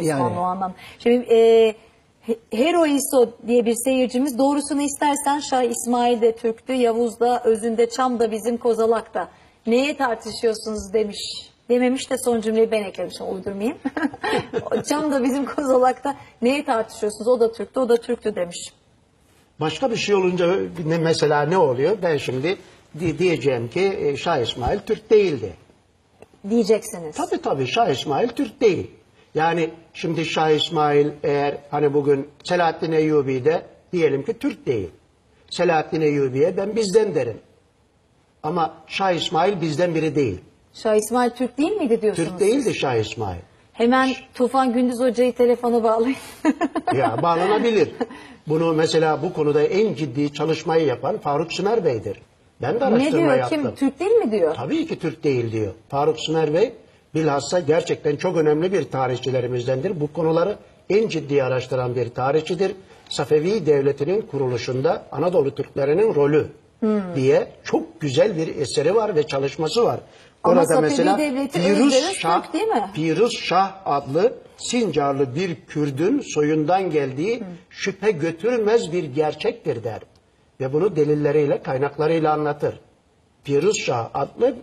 Yani. Osmanlı o anlam. Şimdi e, He- Heroiso diye bir seyircimiz doğrusunu istersen Şah İsmail de Türk'tü, Yavuz da özünde Çam da bizim Kozalak'ta. Neye tartışıyorsunuz demiş. Dememiş de son cümleyi ben eklemişim uydurmayayım. Çam da bizim Kozalak'ta. Neye tartışıyorsunuz? O da Türk'tü, o da Türk'tü demiş. Başka bir şey olunca ne, mesela ne oluyor? Ben şimdi di- diyeceğim ki e, Şah İsmail Türk değildi. Diyeceksiniz. Tabii tabii Şah İsmail Türk değil. Yani şimdi Şah İsmail eğer hani bugün Selahaddin Eyyubi de diyelim ki Türk değil. Selahaddin Eyyubi'ye ben bizden derim. Ama Şah İsmail bizden biri değil. Şah İsmail Türk değil miydi diyorsunuz? Türk değildi Şah İsmail. Hemen Tufan Gündüz Hoca'yı telefona bağlayın. Ya bağlanabilir. Bunu mesela bu konuda en ciddi çalışmayı yapan Faruk Sümer Bey'dir. Ben de ne araştırma diyor? yaptım. Kim? Türk değil mi diyor? Tabii ki Türk değil diyor. Faruk Sümer Bey bilhassa gerçekten çok önemli bir tarihçilerimizdendir. Bu konuları en ciddi araştıran bir tarihçidir. Safevi Devleti'nin kuruluşunda Anadolu Türklerinin rolü Hmm. diye çok güzel bir eseri var ve çalışması var. Ama Orada Safevi mesela Devleti Firuz Şah, Türk değil mi? Firuz Şah adlı Sincarlı bir Kürdün soyundan geldiği şüphe götürmez bir gerçektir der. Ve bunu delilleriyle, kaynaklarıyla anlatır. Firuz Şah adlı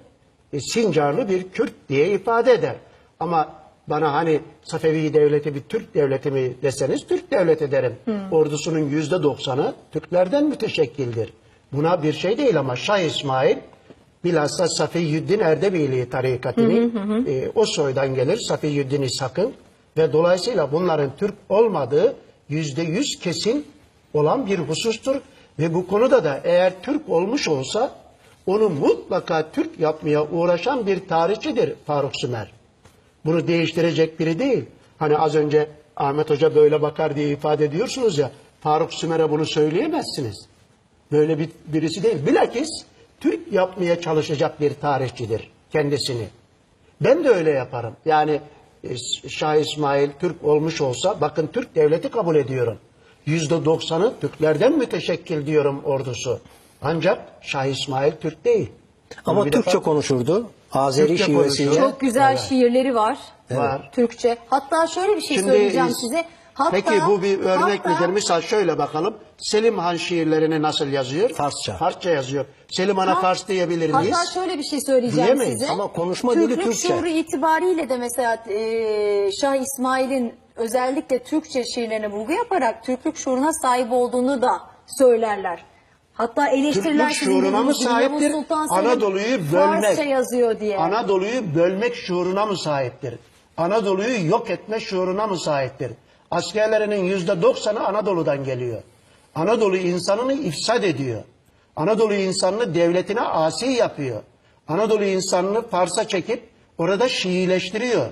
e, Sincarlı bir Kürt diye ifade eder. Ama bana hani Safevi devleti bir Türk devleti mi deseniz Türk devleti derim. Ordusunun yüzde doksanı Türklerden müteşekkildir. Buna bir şey değil ama Şah İsmail bilhassa Safiyüddin Erdebili tarikatının e, o soydan gelir Safiyüddin İshak'ın ve dolayısıyla bunların Türk olmadığı yüzde yüz kesin olan bir husustur. Ve bu konuda da eğer Türk olmuş olsa onu mutlaka Türk yapmaya uğraşan bir tarihçidir Faruk Sümer. Bunu değiştirecek biri değil. Hani az önce Ahmet Hoca böyle bakar diye ifade ediyorsunuz ya. Faruk Sümer'e bunu söyleyemezsiniz. Böyle bir, birisi değil. Bilakis Türk yapmaya çalışacak bir tarihçidir kendisini. Ben de öyle yaparım. Yani e, Şah İsmail Türk olmuş olsa bakın Türk devleti kabul ediyorum. Yüzde doksanı Türklerden müteşekkil diyorum ordusu. Ancak Şah İsmail Türk değil. Ama Bir Türkçe defa- konuşurdu. Azeri Türkçe şivesiyle. konuşuyor. Çok güzel Evet. şiirleri var. Var. Türkçe. Hatta şöyle bir şey Şimdi, söyleyeceğim e, size. Hatta, Peki bu bir örnek hatta- midir? Misal şöyle bakalım. Selim Han şiirlerini nasıl yazıyor? Farsça. Farsça yazıyor. Selim Han'a Ha- Fars diyebilir miyiz? Hatta şöyle bir şey söyleyeceğim Diyemeyiz size. ama konuşma dili Türklük Türkçe. şuuru itibariyle de mesela e, Şah İsmail'in özellikle Türkçe şiirlerine vurgu yaparak Türklük şuuruna sahip olduğunu da söylerler. Hatta eleştiriler Türklük şuuruna mı sahiptir? Anadolu'yu bölmek. Yazıyor diye. Anadolu'yu bölmek şuuruna mı sahiptir? Anadolu'yu yok etme şuuruna mı sahiptir? Askerlerinin yüzde doksanı Anadolu'dan geliyor. Anadolu insanını ifsad ediyor. Anadolu insanını devletine asi yapıyor. Anadolu insanını Fars'a çekip orada Şiileştiriyor.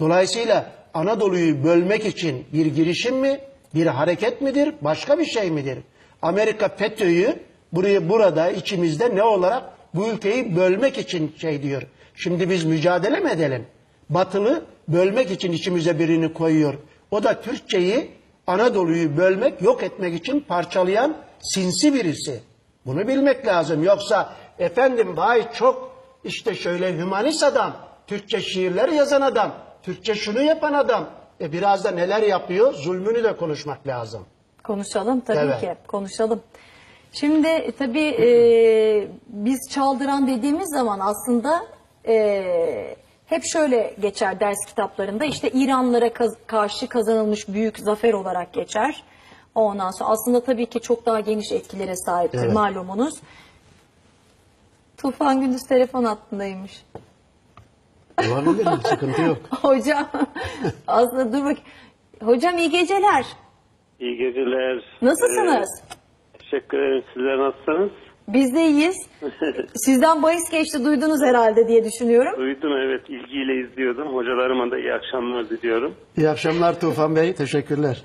Dolayısıyla Anadolu'yu bölmek için bir girişim mi, bir hareket midir, başka bir şey midir? Amerika FETÖ'yü buraya burada içimizde ne olarak bu ülkeyi bölmek için şey diyor. Şimdi biz mücadele mi edelim? Batılı bölmek için içimize birini koyuyor. O da Türkçeyi Anadolu'yu bölmek, yok etmek için parçalayan sinsi birisi. Bunu bilmek lazım. Yoksa efendim vay çok işte şöyle hümanist adam, Türkçe şiirler yazan adam, Türkçe şunu yapan adam. E biraz da neler yapıyor? Zulmünü de konuşmak lazım. Konuşalım tabii Evet. ki. Konuşalım. Şimdi e, tabii e, biz çaldıran dediğimiz zaman aslında e, hep şöyle geçer ders kitaplarında işte İranlara kaz- karşı kazanılmış büyük zafer olarak geçer. Ondan sonra aslında tabii ki çok daha geniş etkilere sahiptir Evet. malumunuz. Tufan Gündüz telefon hattındaymış. Olabilir? Sıkıntı yok. Hocam aslında dur bak. Hocam iyi geceler. İyi geceler. Nasılsınız? Ee, teşekkür ederim. Sizler nasılsınız? Biz de iyiyiz. Sizden bahis geçti duydunuz herhalde diye düşünüyorum. Duydum evet ilgiyle izliyordum. Hocalarıma da iyi akşamlar diliyorum. İyi akşamlar Tufan Bey. Teşekkürler.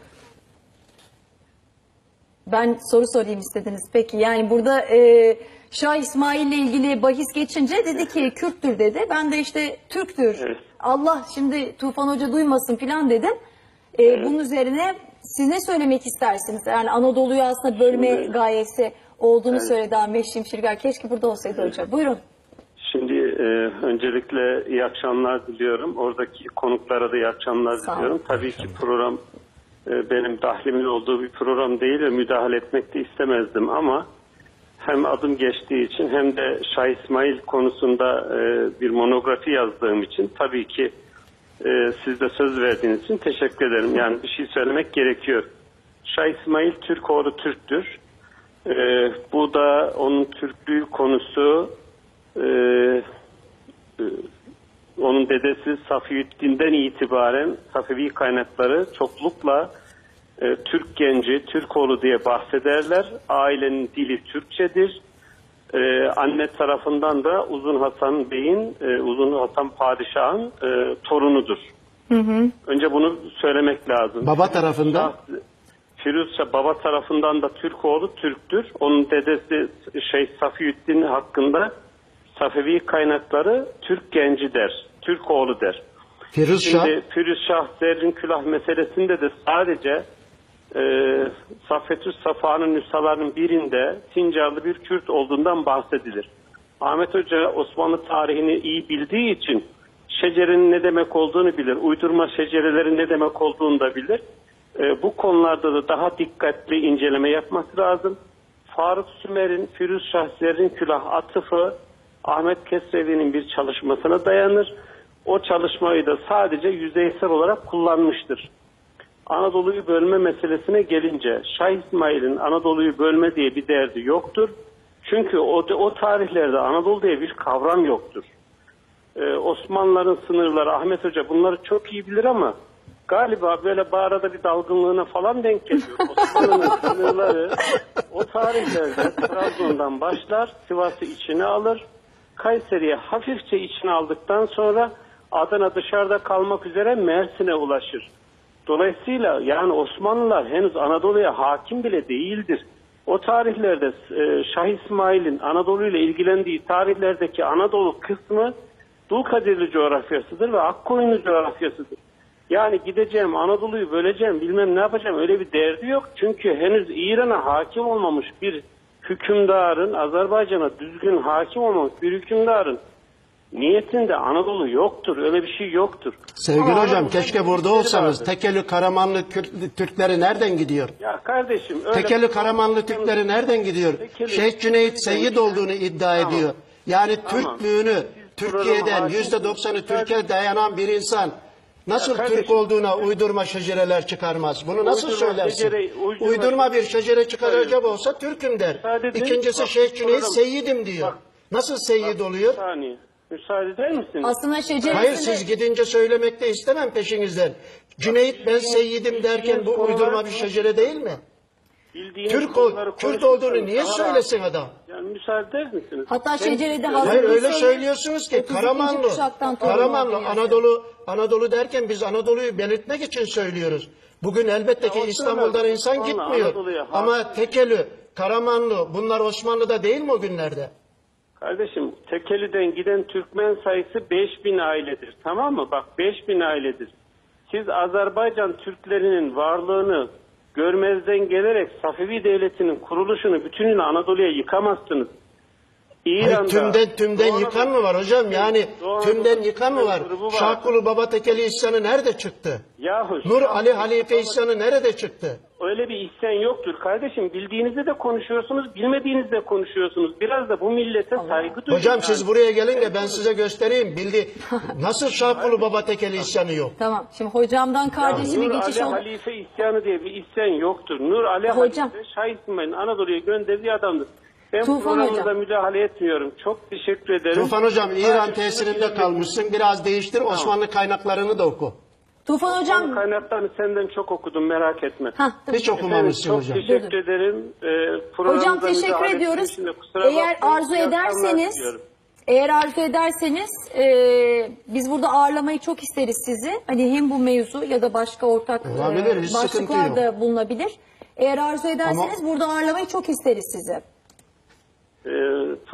Ben soru sorayım istediniz. Peki yani burada e, Şah İsmail ile ilgili bahis geçince dedi ki Kürttür dedi. Ben de işte Türktür. Evet. Allah şimdi Tufan Hoca duymasın filan dedim. E, Bunun üzerine siz ne söylemek istersiniz? Yani Anadolu'yu aslında bölme Şimdi- gayesi olduğunu söyledi Ahmet Şimşirger. Keşke burada olsaydı hoca. Buyurun. Şimdi e, öncelikle iyi akşamlar diliyorum. Oradaki konuklara da iyi akşamlar Sağ olun. diliyorum. Tabii ki program e, benim dahlimin olduğu bir program değil ve müdahale etmek de istemezdim ama hem adım geçtiği için hem de Şah İsmail konusunda e, bir monografi yazdığım için tabii ki e, siz de söz verdiğiniz için teşekkür ederim. Yani bir şey söylemek gerekiyor. Şah İsmail Türkoğlu Türktür. E, bu da onun Türklüğü konusu e, e, onun dedesi Safiyüddin'den itibaren Safevi kaynakları çoklukla e, Türk genci, Türkoğlu diye bahsederler. Ailenin dili Türkçedir. E, anne tarafından da Uzun Hasan Bey'in, e, Uzun Hasan Padişah'ın e, torunudur. Önce bunu söylemek lazım. Baba tarafında Şah- Firuzşah baba tarafından da Türkoğlu Türktür. Onun dedesi şey Safiyüddin hakkında Safevi kaynakları Türk genci der. Türkoğlu der. Firuz Şah Şimdi Firuzşah Zerrin Külah meselesinde de sadece e, Saffetüs Safa'nın nüshalarının birinde Sincarlı bir Kürt olduğundan bahsedilir. Ahmet Hoca Osmanlı tarihini iyi bildiği için şecerenin ne demek olduğunu bilir. Uydurma şecerelerin ne demek olduğunu da bilir. E, bu konularda da daha dikkatli inceleme yapması lazım. Faruk Sümer'in Firuz Şah Zerrin Külah atıfı Ahmet Kesrevi'nin bir çalışmasına dayanır. O çalışmayı da sadece yüzeysel olarak kullanmıştır. Anadolu'yu bölme meselesine gelince Şah İsmail'in Anadolu'yu bölme diye bir derdi yoktur. Çünkü o, o tarihlerde Anadolu diye bir kavram yoktur. Ee, Osmanlıların sınırları Ahmet Hoca bunları çok iyi bilir ama galiba böyle bu arada bir dalgınlığına falan denk geliyor. Osmanlı'nın sınırları o tarihlerde Trabzon'dan başlar, Sivas'ı içine alır, Kayseri'ye hafifçe içine aldıktan sonra Adana dışarıda kalmak üzere Mersin'e ulaşır. Dolayısıyla yani Osmanlılar henüz Anadolu'ya hakim bile değildir. O tarihlerde e, Şah İsmail'in Anadolu ile ilgilendiği tarihlerdeki Anadolu kısmı Dulkadirli coğrafyasıdır ve Akkoyunlu coğrafyasıdır. Yani gideceğim Anadolu'yu böleceğim bilmem ne yapacağım öyle bir derdi yok. Çünkü henüz İran'a hakim olmamış bir hükümdarın Azerbaycan'a düzgün hakim olmamış bir hükümdarın niyetinde Anadolu yoktur. Öyle bir şey yoktur. sevgili Ama hocam keşke burada işleri olsanız. vardır. Tekeli Karamanlı Kürt- Türkleri nereden gidiyor? Ya kardeşim öyle Tekeli Karamanlı Türkleri nereden gidiyor? Tekeli- Şeyh Cüneyt Seyyid olduğunu iddia Tamam. ediyor. Yani Tamam. Türklüğünü Türkiye'den yüzde doksanı Türkiye dayanan bir insan nasıl Ya kardeşim- Türk olduğuna uydurma şecereler çıkarmaz? Bunu nasıl Uydurma söylersin? şecere- uydurma- uydurma bir şecere çıkaracak olsa Türk'üm der. Edin. İkincisi Bak, Şeyh Cüneyt Seyyid'im diyor. Bak. Nasıl Seyyid oluyor? Bir saniye. Müsaade eder misiniz? Aslında şeceresinde... Hayır siz gidince söylemek de istemem peşinizden. Cüneyt ben Seyyidim derken bu uydurma bir şecere değil mi? Bildiğiniz Türk, ol, Kürt olduğunu niye söylesin adam? Yani müsaade eder misiniz? Hatta şecerede hazır- Hayır öyle söylüyorsunuz ki 32. Karamanlı. Karamanlı. Anadolu Anadolu derken biz Anadolu'yu belirtmek için söylüyoruz. Bugün elbette ki İstanbul'dan insan gitmiyor. Ama Tekelü, Karamanlı bunlar Osmanlı'da değil mi o günlerde? Kardeşim Tekeli'den giden Türkmen sayısı 5000 ailedir. Tamam mı? Bak 5000 ailedir. Siz Azerbaycan Türklerinin varlığını görmezden gelerek Safevi Devleti'nin kuruluşunu bütünüyle Anadolu'ya yıkamazsınız. Hayır, İran'da, tümden tümden Doğu yıkan mı var hocam? Yani Doğu tümden yıkan mı var? Şahkulu Baba Tekeli isyanı nerede çıktı? Yahu Nur Ali Halife isyanı nerede çıktı? Öyle bir isyan yoktur kardeşim. Bildiğinizde de konuşuyorsunuz, bilmediğinizde konuşuyorsunuz. Biraz da bu millete saygı duyun. Hocam yani. siz buraya gelince ben size göstereyim. Bildi nasıl Şahkulu Baba Tekeli isyanı yok? Tamam. Şimdi hocamdan kardeşime Nur geçiş Ali oldu. Halife isyanı diye bir isyan yoktur. Nur Ali Hocam. Halife Şah İsmail'in Anadolu'ya gönderdiği adamdır. Ben Tufan programınıza hocam. müdahale etmiyorum. Çok teşekkür ederim. Tufan hocam İran tesirinde kalmışsın. Biraz değiştir Osmanlı kaynaklarını da oku. Tufan hocam... Kaynaklarını senden çok okudum merak etme. Hah, tabii. Hiç okumamışsın çok hocam. teşekkür ederim. Ee, Hocam teşekkür ediyoruz. Eğer arzu ederseniz, eğer arzu ederseniz e, biz burada ağırlamayı çok isteriz sizi. Hani hem bu mevzu ya da başka ortak Olabilir, e, hiç sıkıntı başlıklar da bulunabilir. Eğer arzu ederseniz burada ağırlamayı çok isteriz sizi.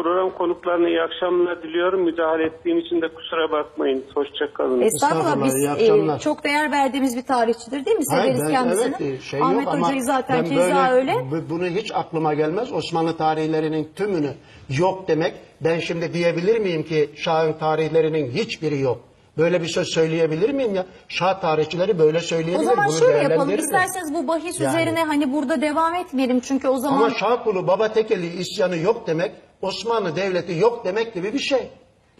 Program konuklarına iyi akşamlar diliyorum. Müdahale ettiğim için de kusura bakmayın. Hoşça kalın. Estağfurullah Estağfurullah, biz iyi e, akşamlar. çok değer verdiğimiz bir tarihçidir değil mi? Hayır, Severiz ben- kendisini. evet, şey Ahmet ama Hoca'yı zaten ben keza böyle- öyle. bu- Bunu hiç aklıma gelmez. Osmanlı tarihlerinin tümünü yok demek. Ben şimdi diyebilir miyim ki Şah'ın tarihlerinin hiçbiri yok? Böyle bir söz söyleyebilir miyim ya? Şah tarihçileri böyle O söyleyebilir. zaman bunu şöyle yapalım. değerlendirirler. İsterseniz bu bahis Yani. üzerine hani burada devam etmeyelim. Çünkü o zaman Ama Şah kulu Baba Tekeli isyanı yok demek, Osmanlı Devleti yok demek gibi bir şey.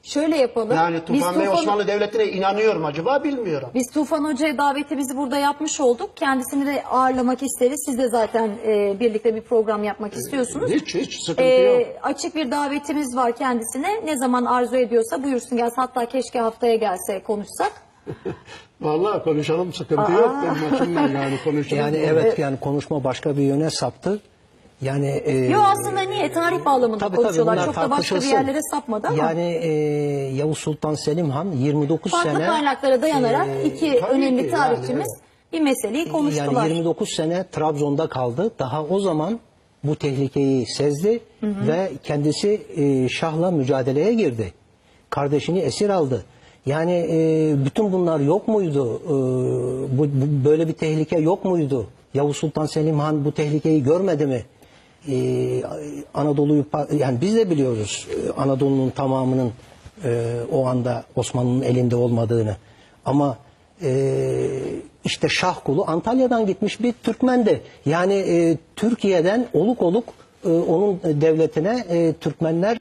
şöyle yapalım. Yani Biz Tufan Bey Tufan- Osmanlı Devleti'ne inanıyor mu acaba bilmiyorum. Biz Tufan Hoca'ya davetimizi burada yapmış olduk. Kendisini de ağırlamak isteriz. Siz de zaten e, birlikte bir program yapmak istiyorsunuz. Hiç hiç sıkıntı E, yok. açık bir davetimiz var kendisine. Ne zaman arzu ediyorsa buyursun gelsin. Hatta keşke haftaya gelse konuşsak. Vallahi konuşalım sıkıntı yok. Benim açımdan yani konuşalım. Yani evet yani konuşma başka bir yöne saptı. Yani e, Yo aslında niye? Tarih bağlamında tabii, tabii, konuşuyorlar. bunlar Çok da başka bir yerlere sapmadı ama. Yani e, Yavuz Sultan Selim Han 29 farklı sene kaynaklara dayanarak iki tabii önemli ki, yani, tarihçimiz bir meseleyi konuştular. yani 29 sene Trabzon'da kaldı. Daha o zaman bu tehlikeyi sezdi ve kendisi e, Şah'la mücadeleye girdi. Kardeşini esir aldı. Yani e, bütün bunlar yok muydu? E, bu, bu- böyle bir tehlike yok muydu? Yavuz Sultan Selim Han bu tehlikeyi görmedi mi? E, Anadolu'yu yani biz de biliyoruz e, Anadolu'nun tamamının e, o anda Osmanlı'nın elinde olmadığını. Ama e, işte Şahkulu Antalya'dan gitmiş bir Türkmendi. Yani e, Türkiye'den oluk oluk e, onun devletine e, Türkmenler